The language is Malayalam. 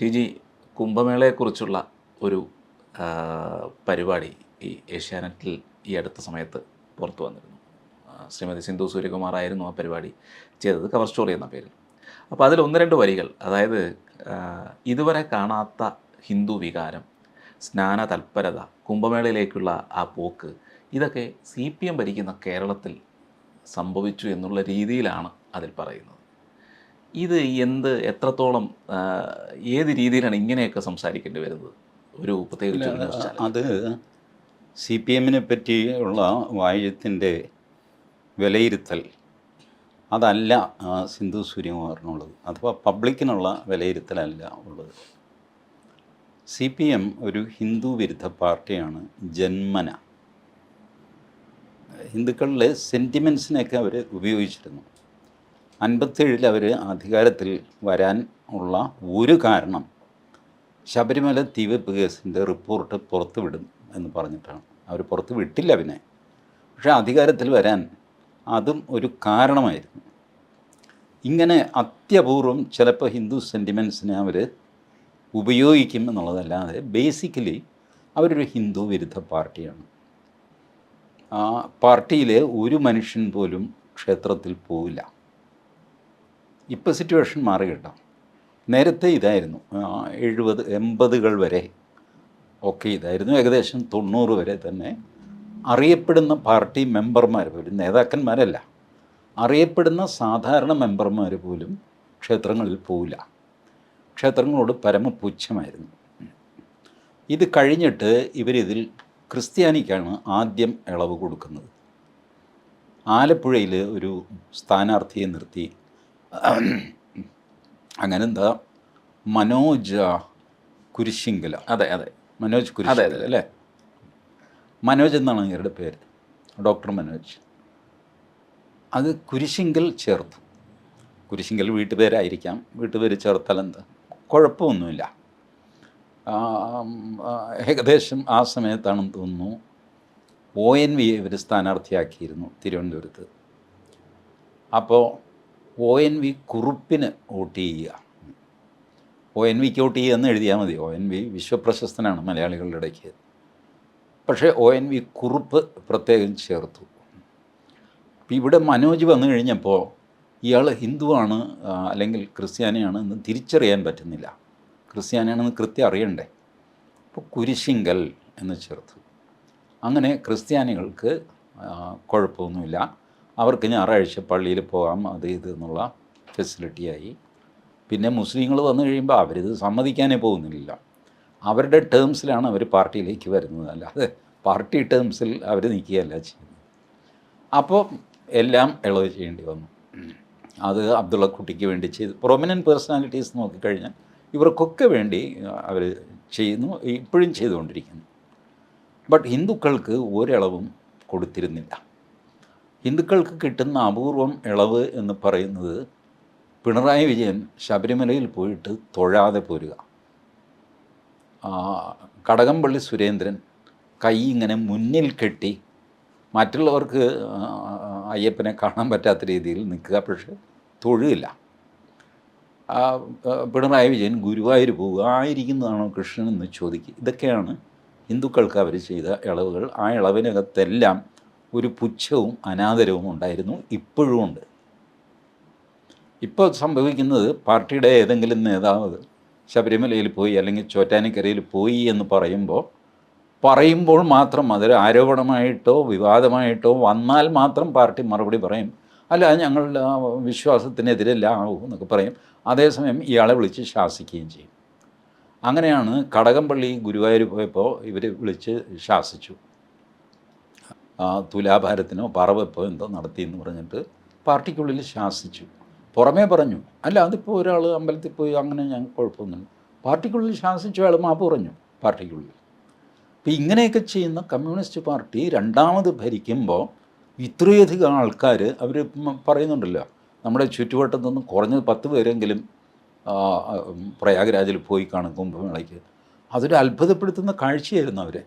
ടി ജി കുംഭമേളയെക്കുറിച്ചുള്ള ഒരു പരിപാടി ഈ ഏഷ്യാനെറ്റിൽ ഈ അടുത്ത സമയത്ത് പുറത്തു വന്നിരുന്നു. ശ്രീമതി സിന്ധു സൂര്യകുമാർ ആയിരുന്നു ആ പരിപാടി ചെയ്തത് കവർ സ്റ്റോറി എന്ന പേരിൽ. അപ്പോൾ അതിൽ ഒന്ന് രണ്ട് വരികൾ അതായത് ഇതുവരെ കാണാത്ത ഹിന്ദു വികാരം സ്നാന തൽപരത കുംഭമേളയിലേക്കുള്ള ആ പോക്ക് ഇതൊക്കെ സി പി എം ഭരിക്കുന്ന കേരളത്തിൽ സംഭവിച്ചു എന്നുള്ള രീതിയിലാണ് അതിൽ പറയുന്നത്. ഇത് എന്ത് എത്രത്തോളം ഏത് രീതിയിലാണ് ഇങ്ങനെയൊക്കെ സംസാരിക്കേണ്ടി വരുന്നത്? ഒരു പ്രത്യേകിച്ച് അത് സി പി എമ്മിനെ പറ്റിയുള്ള വായുത്തിന്റെ വിലയിരുത്തൽ. അതല്ല സിന്ധു സൂര്യകുമാറിനുള്ളത്. അഥവാ പബ്ലിക്കിനുള്ള വിലയിരുത്തലല്ല ഉള്ളത്. സി പി എം ഒരു ഹിന്ദു വിരുദ്ധ പാർട്ടിയാണ് ജന്മന. ഹിന്ദുക്കളിലെ സെന്റിമെൻസിനെയൊക്കെ അവർ ഉപയോഗിച്ചിരുന്നു. അൻപത്തേഴിൽ അവർ അധികാരത്തിൽ വരാൻ ഉള്ള ഒരു കാരണം ശബരിമല തീവെപ്പ് കേസിന്റെ റിപ്പോർട്ട് പുറത്തു വിടും എന്ന് പറഞ്ഞിട്ടാണ്. അവർ പുറത്ത് വിട്ടില്ല പിന്നെ. പക്ഷേ അധികാരത്തിൽ വരാൻ അതും ഒരു കാരണമായിരുന്നു. ഇങ്ങനെ അത്യപൂർവം ചിലപ്പോൾ ഹിന്ദു സെന്റിമെൻസിനെ അവർ ഉപയോഗിക്കും എന്നുള്ളതല്ലാതെ ബേസിക്കലി അവരൊരു ഹിന്ദു വിരുദ്ധ പാർട്ടിയാണ്. ആ പാർട്ടിയിലെ ഒരു മനുഷ്യൻ പോലും ക്ഷേത്രത്തിൽ പോവില്ല. ഇപ്പോൾ സിറ്റുവേഷൻ മാറി കേട്ടോ. നേരത്തെ ഇതായിരുന്നു. എഴുപത് എൺപതുകൾ വരെ ഒക്കെ ഇതായിരുന്നു. ഏകദേശം തൊണ്ണൂറ് വരെ തന്നെ. അറിയപ്പെടുന്ന പാർട്ടി മെമ്പർമാർ പോലും നേതാക്കന്മാരല്ല. അറിയപ്പെടുന്ന സാധാരണ മെമ്പർമാർ പോലും ക്ഷേത്രങ്ങളിൽ പോവില്ല. ക്ഷേത്രങ്ങളോട് പരമപുച്ഛമായിരുന്നു. ഇത് കഴിഞ്ഞിട്ട് ഇവരിതിൽ ക്രിസ്ത്യാനിക്കാണ് ആദ്യം ഇളവ് കൊടുക്കുന്നത്. ആലപ്പുഴയിൽ ഒരു സ്ഥാനാർത്ഥിയെ നിർത്തി അങ്ങനെ എന്താ മനോജ് കുരിശിങ്കല. അതെ അതെ. മനോജ് കുരിശിങ്കൽ അല്ലേ? മനോജ് എന്നാണ് ഇവരുടെ പേര്. ഡോക്ടർ മനോജ്. അത് കുരിശിങ്കൽ ചേർത്തു. കുരിശിങ്കൽ വീട്ടുപേരായിരിക്കാം. വീട്ടുപേര് ചേർത്താൽ എന്താ? കുഴപ്പമൊന്നുമില്ല. ഏകദേശം ആ സമയത്താണെന്ന് തോന്നുന്നു. ഒ എൻ വി ഇവർ സ്ഥാനാർത്ഥിയാക്കിയിരുന്നു തിരുവനന്തപുരത്ത്. അപ്പോൾ ഒ എൻ വി കുറുപ്പിന് വോട്ട് ചെയ്യുക. ഒ എൻ വിക്ക് വോട്ട് ചെയ്യുക എന്ന് എഴുതിയാൽ മതി. ഒ എൻ വി വിശ്വപ്രശസ്തനാണ് മലയാളികളുടെ ഇടയ്ക്ക്. പക്ഷേ ഒ എൻ വി കുറുപ്പ് പ്രത്യേകം ചേർത്തു. ഇപ്പം ഇവിടെ മനോജ് വന്നു കഴിഞ്ഞപ്പോൾ ഇയാൾ ഹിന്ദുവാണ് അല്ലെങ്കിൽ ക്രിസ്ത്യാനിയാണ് എന്ന് തിരിച്ചറിയാൻ പറ്റുന്നില്ല. ക്രിസ്ത്യാനിയാണെന്ന് കൃത്യം അറിയണ്ടേ? അപ്പോൾ കുരിശിങ്കൽ എന്ന് ചേർത്തു. അങ്ങനെ ക്രിസ്ത്യാനികൾക്ക് കുഴപ്പമൊന്നുമില്ല. അവർക്ക് ഞായറാഴ്ച പള്ളിയിൽ പോകാം അത് ഇത് എന്നുള്ള ഫെസിലിറ്റിയായി പിന്നെ മുസ്ലിങ്ങൾ വന്നു കഴിയുമ്പോൾ അവരിത് സമ്മതിക്കാനേ പോകുന്നില്ല. അവരുടെ ടേംസിലാണ് അവർ പാർട്ടിയിലേക്ക് വരുന്നത്. അല്ലാതെ പാർട്ടി ടേംസിൽ അവർ നിൽക്കുകയല്ല ചെയ്യുന്നത്. അപ്പോൾ എല്ലാം ഇളവ് ചെയ്യേണ്ടി വന്നു. അത് അബ്ദുള്ള കുട്ടിക്ക് വേണ്ടി ചെയ്ത്. പ്രൊമിനന്റ് പേഴ്സണാലിറ്റീസ് നോക്കിക്കഴിഞ്ഞാൽ ഇവർക്കൊക്കെ വേണ്ടി അവർ ചെയ്യുന്നു ഇപ്പോഴും ചെയ്തുകൊണ്ടിരിക്കുന്നു. ബട്ട് ഹിന്ദുക്കൾക്ക് ഒരളവും കൊടുത്തിരുന്നില്ല. ഹിന്ദുക്കൾക്ക് കിട്ടുന്ന അപൂർവം ഇളവ് എന്ന് പറയുന്നത് പിണറായി വിജയൻ ശബരിമലയിൽ പോയിട്ട് തൊഴാതെ പോരുക. കടകംപള്ളി സുരേന്ദ്രൻ കൈ ഇങ്ങനെ മുന്നിൽ കെട്ടി മറ്റുള്ളവർക്ക് അയ്യപ്പനെ കാണാൻ പറ്റാത്ത രീതിയിൽ നിൽക്കുക പക്ഷേ തൊഴുകില്ല. പിണറായി വിജയൻ ഗുരുവായൂർ പോവുക ആയിരിക്കുന്നതാണോ കൃഷ്ണൻ എന്ന് ചോദിക്കുക. ഇതൊക്കെയാണ് ഹിന്ദുക്കൾക്ക് അവർ ചെയ്ത ഇളവുകൾ. ആ ഇളവിനകത്തെല്ലാം ഒരു പുച്ഛവും അനാദരവും ഉണ്ടായിരുന്നു ഇപ്പോഴും ഉണ്ട്. ഇപ്പോൾ സംഭവിക്കുന്നത് പാർട്ടിയുടെ ഏതെങ്കിലും നേതാവ് ശബരിമലയിൽ പോയി അല്ലെങ്കിൽ ചോറ്റാനിക്കരയിൽ പോയി എന്ന് പറയുമ്പോൾ പറയുമ്പോൾ മാത്രം അതൊരു ആരോപണമായിട്ടോ വിവാദമായിട്ടോ വന്നാൽ മാത്രം പാർട്ടി മറുപടി പറയും. അല്ല ഞങ്ങളുടെ വിശ്വാസത്തിനെതിരല്ല ആവും എന്നൊക്കെ പറയും. അതേസമയം ഇയാളെ വിളിച്ച് ശാസിക്കുകയും ചെയ്യും. അങ്ങനെയാണ് കടകംപള്ളി ഗുരുവായൂർ പോയപ്പോൾ ഇവർ വിളിച്ച് ശാസിച്ചു. തുലാഭാരത്തിനോ പറവെപ്പോ എന്തോ നടത്തി എന്ന് പറഞ്ഞിട്ട് പാർട്ടിക്കുള്ളിൽ ശാസിച്ചു. പുറമേ പറഞ്ഞു അല്ല അതിപ്പോൾ ഒരാൾ അമ്പലത്തിൽ പോയി അങ്ങനെ ഞാൻ കുഴപ്പമൊന്നുമില്ല. പാർട്ടിക്കുള്ളിൽ ശാസിച്ചു അയാൾ മാപ്പ് പറഞ്ഞു പാർട്ടിക്കുള്ളിൽ. അപ്പം ഇങ്ങനെയൊക്കെ ചെയ്യുന്ന കമ്മ്യൂണിസ്റ്റ് പാർട്ടി രണ്ടാമത് ഭരിക്കുമ്പോൾ ഇത്രയധികം ആൾക്കാർ അവർ പറയുന്നുണ്ടല്ലോ നമ്മുടെ ചുറ്റുവട്ടത്തു നിന്ന് കുറഞ്ഞത് പത്ത് പേരെങ്കിലും പ്രയാഗ്രാജിൽ പോയി കാണും കുംഭമേളയ്ക്ക്. അതൊരു അത്ഭുതപ്പെടുത്തുന്ന കാഴ്ചയായിരുന്നു അവരെ.